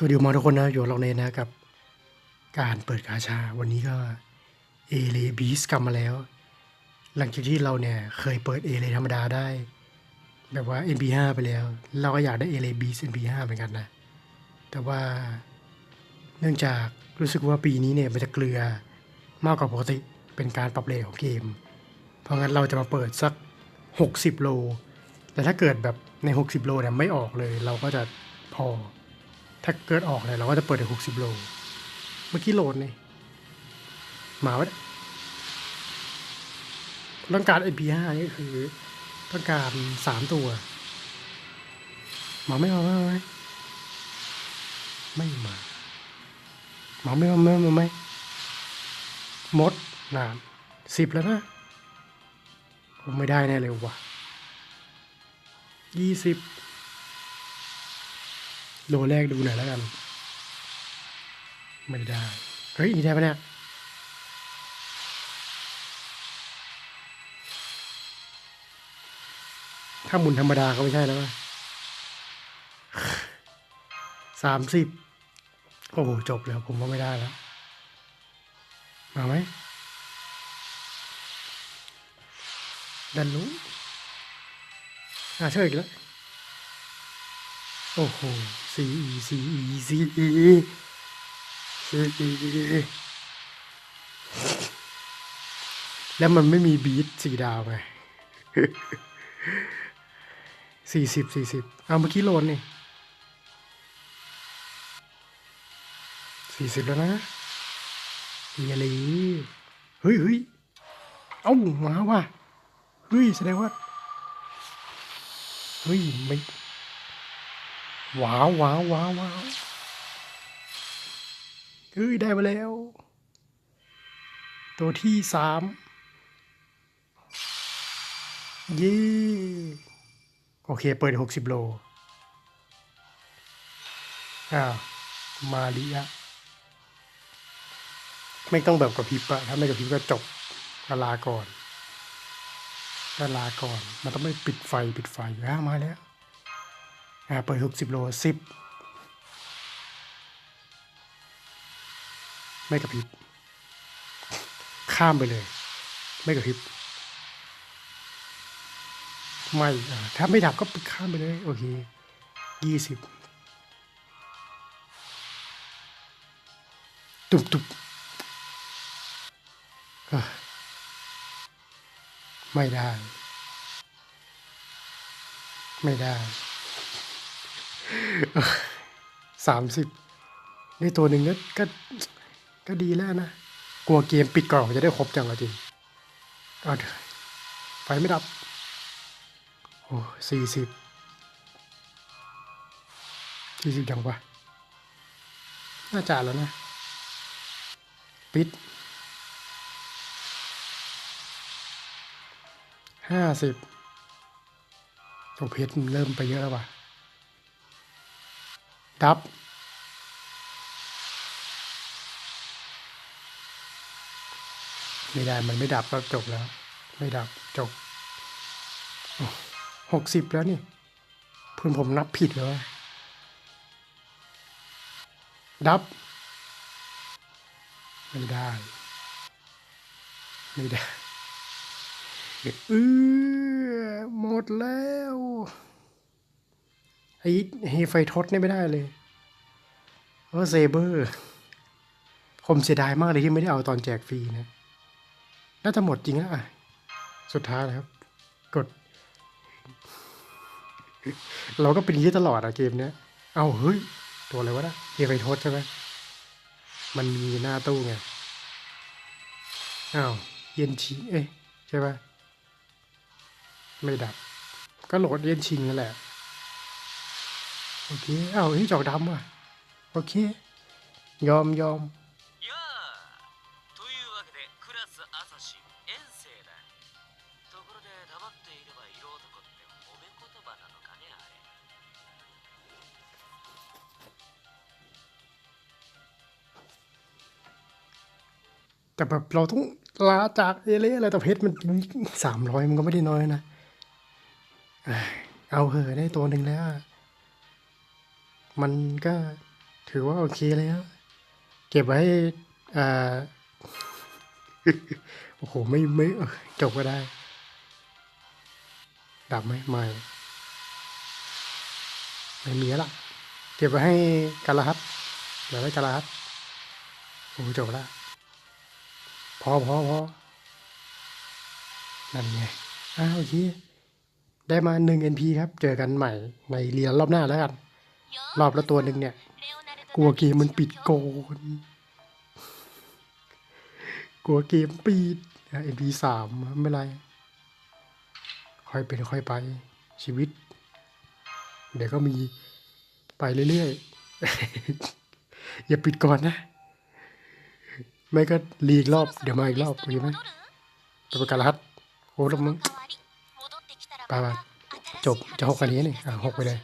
สวัสดีมาทุกคนนะ อยู่เราเนนนะกับ การเปิดกาชา วันนี้ก็เอเลบีสกลับมาแล้ว หลังจากที่เราเนี่ยเคยเปิดเอเลธรรมดาได้ แบบว่า NP5 ไปแล้ว เราก็อยากได้เอเลบีส NP5 เหมือนกันนะ แต่ว่าเนื่องจากรู้สึกว่าปีนี้เนี่ยมันจะเกลือมากกว่าปกติเป็นการปรับเลทของเกม เพราะงั้นเราจะมาเปิดสัก 60 โล แต่ถ้าเกิดแบบใน 60 โลเนี่ยไม่ออกเลย เราก็จะพอ ถ้าเกิดออกเนี่ยเราก็จะเปิดใน60โล เมื่อกี้โหลดนี่หมาวะต้องการ NP5 นี่ก็คือต้องการสามตัวหมาไม่มาไม่มาไม่มาหมาไม่มาไม่มาไม่มดนานสิบแล้วนะผมไม่ได้แน่เลยว่ะยี่สิบ โลแรกดูหน่อยแล้วกัน ไม่ได้ เฮ้ย นี่ได้ปะเนี่ย ถ้าหมุนธรรมดาก็ไม่ใช่แล้วสามสิบโอ้โห จบแล้วผมว่าไม่ได้แล้ว มาไหมดันรู้อ่าเชื่ออีกแล้ว โอ้โห สีอีสีอีสีอีสีอีแล้วมันไม่มีบีทสีดาวไงสี่สิบสี่สิบเอาเมื่อกี้โลนนี่สี่สิบแล้วนะเฮียลีเฮ้ยเฮ้ยเอ้ามาว่ะเฮ้ยแสดงว่าเฮ้ยไม่ ว้าวว้าวว้าวว้าวเฮ้ยได้มาแล้ว ตัวที่สามเย้โอเค เปิดหกสิบโลอ้าวมาลิอะไม่ต้องแบบกระพริบอะถ้าไม่กระพริบก็จบก็ลาก่อนก็ลาก่อน มันต้องไม่ปิดไฟปิดไฟอ้ามาแล้ว เปิดหกสิบโลสิบไม่กระพริบ ข้ามไปเลย ไม่กระพริบ ไม่ถ้าไม่ดับก็ปิดข้ามไปเลย โอเคยี่สิบตุบตุบไม่ได้ ไม่ได้ สามสิบนี่ตัวหนึ่งก็ก็ก็ดีแล้วนะ กลัวเกมปิดกล่อนจะได้ครบจังเลยจริงเอาเถอะไฟไม่ดับ โอ้สี่สิบสี่สิบยังวะน่าจะแล้วนะ ปิดห้าสิบโอเพชรเริ่มไปเยอะแล้วว่ะ ดับ ไม่ได้มันไม่ดับก็จบแล้ว ไม่ดับจบหกสิบแล้วนี่เพื่อนผมนับผิดเลยวดับ ไม่ได้ ไม่ได้เออหมดแล้ว อ้เฮไฟทศนี่ไม่ได้เลยเพราะเซเบอร์ ผมเสียดายมากเลยที่ไม่ได้เอาตอนแจกฟรีนะ น่าจะหมดจริงแล้วอะ สุดท้ายนะครับ กด เราก็เป็นอย่างนี้ตลอดอะเกมเนี้ย เอาเฮ้ย ตัวอะไรวะนะเฮไฟทศใช่ไหมมันมีหน้าตู้ไงอ้าวเย็นชิงเอ๊ะใช่ปะไม่ดับ ก็โหลดเย็นชิงนั่นแหละ โอเคเอ้าไอ้จอกดำว่ะโอเค ยอมยอมแต่แบบเราต้องลาจากเอเล่อะไรแต่เพชรมันสามร้อยมันก็ไม่ได้น้อยนะ เอาเหอะได้ตัวหนึ่งแล้ว มันก็ถือว่าโอเคแล้ว เก็บไว้อ่าโอ้โห ไม่ไม่จบก็ได้ ดับไหมไม่ ไม่มีแล้วล่ะเก็บไว้ให้กาลาฮัตเดี๋ยวไว้กาลาฮัตโอ้จบล้วพอพอพอนั่นไงอ้าวโอเคได้มาหนึ่ง NP ครับ เจอกันใหม่ในเรียนรอบหน้าแล้วกัน รอบละตัวหนึ่งเนี่ย กลัวเกมมันปิดโกน กลัวเกมปิดเอ็มพีสามไม่ไร ค่อยเป็นค่อยไปชีวิต เดี๋ยวก็มีไปเรื่อยๆ อย่าปิดก่อนนะ ไม่ก็รีอีกรอบ เดี๋ยวมาอีกรอบโอเคไหมไปประกาศรหัสโอ้แล้วมึงไปไปจบจะหกอันนี้นี่อะหกไปเลย